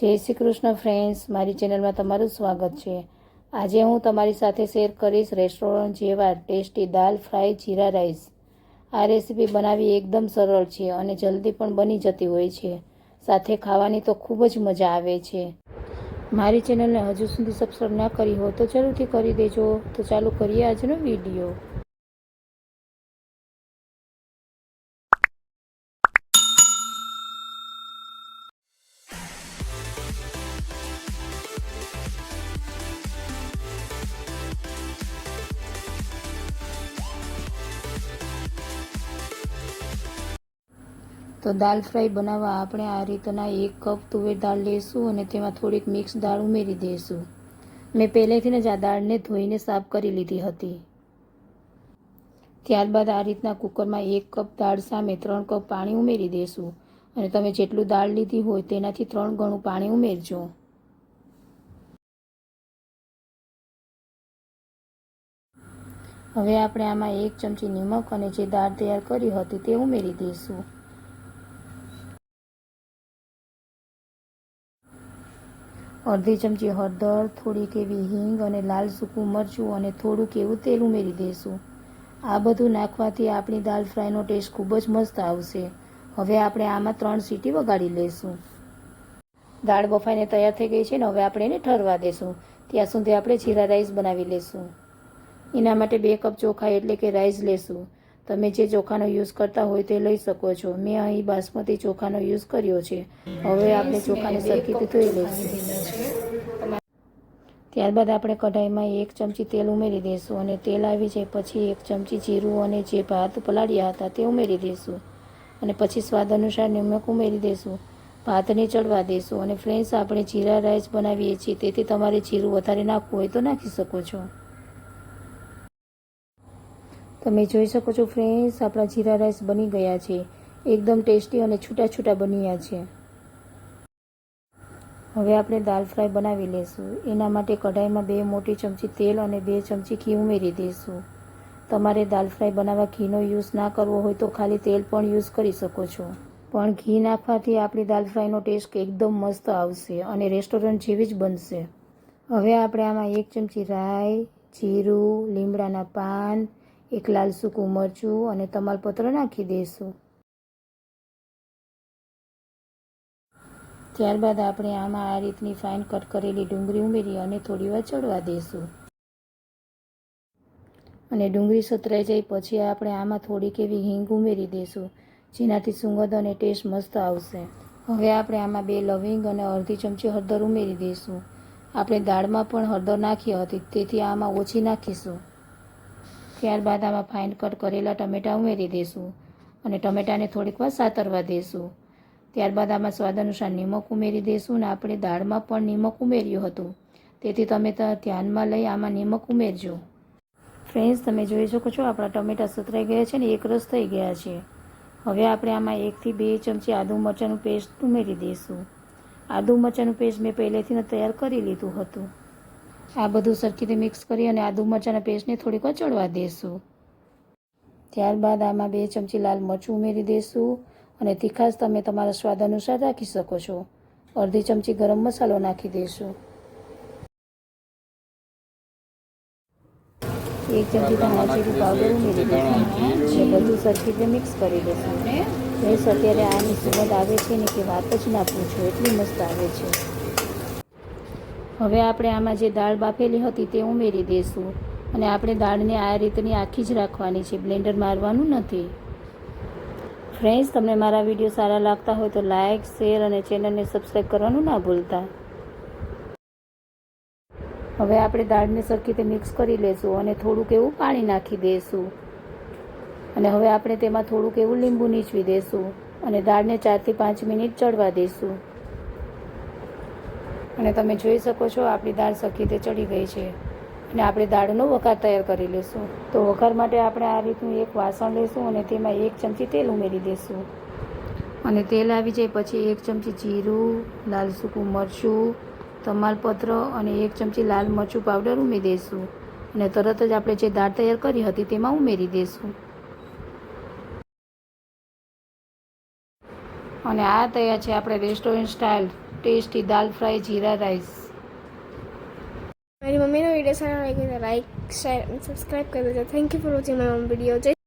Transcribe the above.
જય શ્રી કૃષ્ણ ફ્રેન્ડ્સ મારી ચેનલમાં તમારું સ્વાગત છે. આજે હું તમારી સાથે શેર કરીશ રેસ્ટોરન્ટ જેવા tasty dal fry jeera rice આ રેસીપી બનાવવી એકદમ સરળ છે અને જલ્દી પણ બની જતી હોય છે. સાથે ખાવાની તો ખૂબ જ મજા આવે છે. મારી ચેનલને હજુ સુધી સબસ્ક્રાઈબ ના કરી હોય તો જરૂરથી કરી દેજો. તો ચાલુ કરીએ આજનો વીડિયો તો દાલ ફ્રાય બનાવવા આપણે આ રીતના એક કપ તુવેર દાળ લઈશું અને તેમાં થોડીક મિક્સ દાળ ઉમેરી દઈશું મેં પહેલેથી જ આ દાળને ધોઈને સાફ કરી લીધી હતી. ત્યારબાદ આ રીતના કુકરમાં એક કપ દાળ સામે ત્રણ કપ પાણી ઉમેરી દઈશું અને તમે જેટલું દાળ લીધી હોય તેનાથી ત્રણ ગણું પાણી ઉમેરજો. હવે આપણે આમાં એક ચમચી નિમક અને જે દાળ તૈયાર કરી હતી તે ઉમેરી દઈશું અડધી ચમચી હળદર, થોડીક એવી હિંગ અને લાલ સૂકું મરચું અને થોડુંક એવું તેલ ઉમેરી દઈશું આ બધું નાખવાથી આપણી દાલ ફ્રાયનો ટેસ્ટ ખૂબ જ મસ્ત આવશે. હવે આપણે આમાં ત્રણ સીટી વગાડી લઈશું દાળ બફાઈને તૈયાર થઈ ગઈ છે ને હવે આપણે એને ઠરવા દઈશું ત્યાં સુધી આપણે જીરા રાઈસ બનાવી લઈશું એના માટે બે કપ ચોખા એટલે કે રાઈસ લેશું. તમે જે ચોખાનો યુઝ કરતા હોય તે લઈ શકો છો. મેં અહીં બાસમતી ચોખાનો યુઝ કર્યો છે. હવે આપણે ચોખાને સરખી ધોઈ લઈશું. ત્યારબાદ આપણે કઢાઈમાં એક ચમચી તેલ ઉમેરી દઈશું અને તેલ આવી જાય પછી એક ચમચી જીરું અને જે ભાત પલાળ્યા હતા તે ઉમેરી દઈશું. અને પછી સ્વાદ અનુસાર નિમક ઉમેરી દઈશું. ભાતને ચડવા દઈશું. અને ફ્રેન્ડ્સ આપણે જીરા રાઈસ બનાવીએ છીએ. તેથી તમારે જીરું વધારે નાખવું હોય તો નાખી શકો છો. તમે જોઈ શકો છો ફ્રેન્ડ્સ આપણા જીરા રાઈસ બની ગયા છે. એકદમ ટેસ્ટી અને છૂટા છૂટા બન્યા છે. હવે આપણે દાલ ફ્રાય બનાવી લઈશું એના માટે કઢાઈમાં બે મોટી ચમચી તેલ અને બે ચમચી ઘી ઉમેરી દઈશું. તમારે દાલ ફ્રાય બનાવવા ઘીનો યુઝ ના કરવો હોય તો ખાલી તેલ પણ યુઝ કરી શકો છો. પણ ઘી નાખવાથી આપણી દાલ ફ્રાયનો ટેસ્ટ એકદમ મસ્ત આવશે અને રેસ્ટોરન્ટ જેવી જ બનશે. હવે આપણે આમાં એક ચમચી રાઈ, જીરું, લીમડાના પાન એક લાલ સૂકું મરચું અને તમાલપત્ર નાખી દઈશું ત્યારબાદ આપણે આમાં આ રીતની ફાઇન કટ કરેલી ડુંગળી ઉમેરી અને થોડીવાર ચડવા દઈશું અને ડુંગળી સતરાઈ જાય પછી આપણે આમાં થોડીક એવી હિંગ ઉમેરી દઈશું જેનાથી સુગંધ અને ટેસ્ટ મસ્ત આવશે. હવે આપણે આમાં બે લવિંગ અને અડધી ચમચી હળદર ઉમેરી દઈશું આપણે દાળમાં પણ હળદર નાખી હતી, તેથી આમાં ઓછી નાખીશું. ત્યારબાદ આમાં ફાઇન કટ કરેલા ટમેટાં ઉમેરી દઈશું અને ટમેટાને થોડીક વાર સાતરવા દઈશું ત્યારબાદ આમાં સ્વાદ અનુસાર નિમક ઉમેરી દઈશું અને આપણે દાળમાં પણ નિમક ઉમેર્યું હતું. તેથી તમે ધ્યાનમાં લઈ આમાં નિમક ઉમેરજો. ફ્રેન્ડ્સ તમે જોઈ શકો છો આપણા ટમેટા સતરાઈ ગયા છે ને એક રસ થઈ ગયા છે. હવે આપણે આમાં એકથી બે ચમચી આદુ મરચાંનું પેસ્ટ ઉમેરી દઈશું આદુ મરચાંનું પેસ્ટ મેં પહેલેથી તૈયાર કરી લીધું હતું. આ બધું સરખી રીતે મિક્સ કરી અને આદુ મરચાંના પેસ્ટને થોડીક વાર ચડવા દઈશું ત્યારબાદ આમાં બે ચમચી લાલ મરચું ઉમેરી દઈશું અને તીખાશ તમે તમારા સ્વાદ અનુસાર રાખી શકો છો. અડધી ચમચી ગરમ મસાલો નાખી દઈશું એક ચમચી ધનિયા જીરું પાવડર ઉમેરી દઈશું બધું સરખી રીતે મિક્સ કરી દઈશું બસ અત્યારે આની સુગંધ આવે છે ને કે વાત જ ના પૂછો એટલી મસ્ત આવે છે. હવે આપણે આમાં જે દાળ બાફેલી હતી તે ઉમેરી દઈશું અને આપણે દાળને આ રીતની આખી જ રાખવાની છે. બ્લેન્ડર મારવાનું નથી. ફ્રેન્ડ્સ, તમને મારા વીડિયો સારા લાગતા હોય તો લાઇક શેર અને ચેનલને સબસ્ક્રાઈબ કરવાનું ના ભૂલતા. હવે આપણે દાળને સરખી રીતે મિક્સ કરી લઈશું અને થોડુંક એવું પાણી નાખી દઈશું અને હવે આપણે તેમાં થોડુંક એવું લીંબુ નીચવી દઈશું અને દાળને ચારથી પાંચ મિનિટ ચડવા દઈશું અને તમે જોઈ શકો છો, આપણી દાળ સખી રીતે ચડી ગઈ છે. અને આપણે દાળનો વઘાર તૈયાર કરી લઈશું. તો વઘાર માટે આપણે આ રીતનું એક વાસણ લઈશું અને તેમાં એક ચમચી તેલ ઉમેરી દઈશું અને તેલ આવી જાય પછી એક ચમચી જીરું, લાલ સૂકું મરચું, તમાલપત્ર અને એક ચમચી લાલ મરચું પાવડર ઉમેરી દઈશું અને તરત જ આપણે જે દાળ તૈયાર કરી હતી તેમાં ઉમેરી દઈશું અને આ તૈયાર છે આપણે restaurant style tasty dal fry jeera rice મારી મમ્મીનો વીડિયો સારો લાગ્યો લાઈક શેર અને સબસ્ક્રાઈબ કરી દેજો thank you for watching my mum video